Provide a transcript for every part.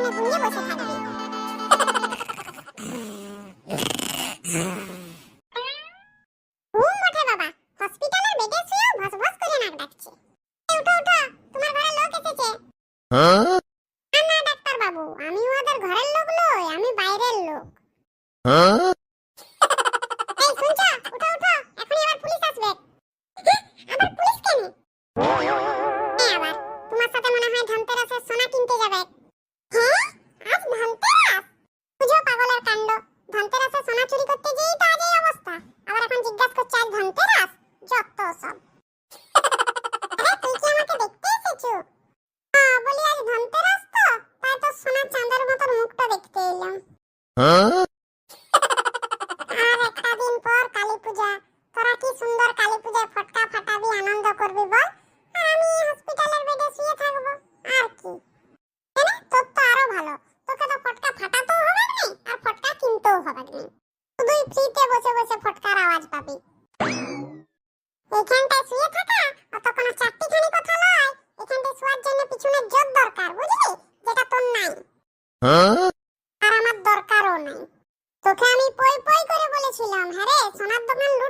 পেছনে ঘুমিয়ে বসে থাকবি ঘুম ওঠে বাবা হসপিটালের বেডে শুয়েও ভস ভস করে নাক ডাকছে উঠো উঠো তোমার ঘরে লোক এসেছে না ডাক্তার বাবু আমি ওদের ঘরের লোক নই আমি বাইরের লোক Huh? সুন্দর কালী ফটকা ফাটাবি, আনন্দ করবি বল। আর আমি হসপিটালের বেডে শুয়ে থাকব। আর কি? তোর তো আরও ভালো। তোকে তো ফটকা ফাটাতেও হবে না, আর ফটকা কিনতেও হবে না। শুধুই ফ্রিতে বসে বসে ফটকার আওয়াজ পাবি। এখানটায় শুয়ে থাকা অত কোনো চারটিখানি কথা নয়। এখানটায় শোয়ার জন্য পিছনে জোর দরকার, বুঝলি? যেটা তোর নাই। Huh? আর আমার দরকারও নাই তোকে আমি পই পই করে বলেছিলাম হ্যাঁ রে সোনার দোকান লুট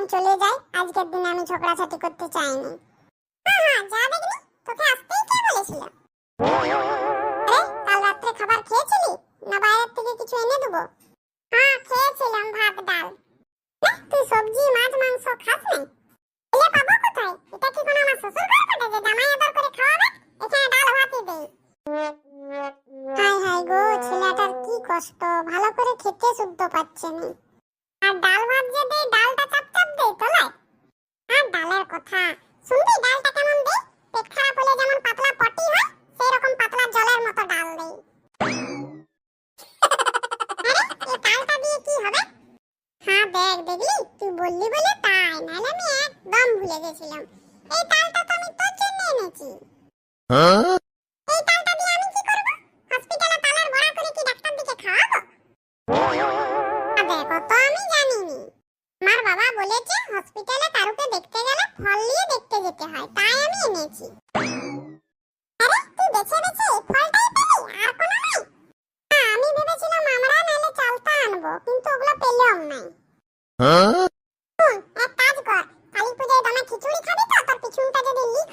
আমি চলে যাই। আজকের দিনে আমি ঝগড়াঝাটি করতে চাইনি হ্যাঁ হ্যাঁ যা দেখলি তোকে আসতেই কে বলেছিল? আরে কাল রাত্রে খাবার খেয়েছিলি? না বাইরের থেকে কিছু এনে দেবো? হ্যাঁ খেয়েছিলাম ভাত ডাল। না, তুই সবজি মাছ মাংস খাস নাই? এলে পাবো কোথায়? এটা কি কোনো আমার শ্বশুর ঘর বটে যে জামাই আদর করে খাওয়াবে? এখানে ডাল ভাতই দেই। হাই হাই গো ছেলেটার কি কষ্ট। ভালো করে খেতে শুদ্ধ পাচ্ছে না। আর ডাল ভাত যে দেই ডালটা চাপ আর ডালের কথা। শুনবি ডালটা কেমন দেই পেট খারাপ পাতলা পটি হয় রকম পাতলা জলের মতো ডাল দেই আরে এই ডালটা দিয়ে কি হবে? হ্যাঁ দেখ, দেখলি? তুই বললি বলে তাই, নাহলে আমি একদম ভুলে গেছিলাম? বাবা বলেছে হসপিটালে কারুকে দেখতে গেলে ফল নিয়ে দেখতে যেতে হয় তাই আমি এনেছি। আরে তুই বেছে এই ফলটাই পেলি আর কোনো নাই? হ্যাঁ, আমি ভেবেছিলাম আমরা নালে আনব কিন্তু ওগুলো পেলাম নাই। হ্যাঁ? এক কাজ কর কালী পূজায় দানা খিচুড়ি খাবি তো তোর পিছনটা যদি লিক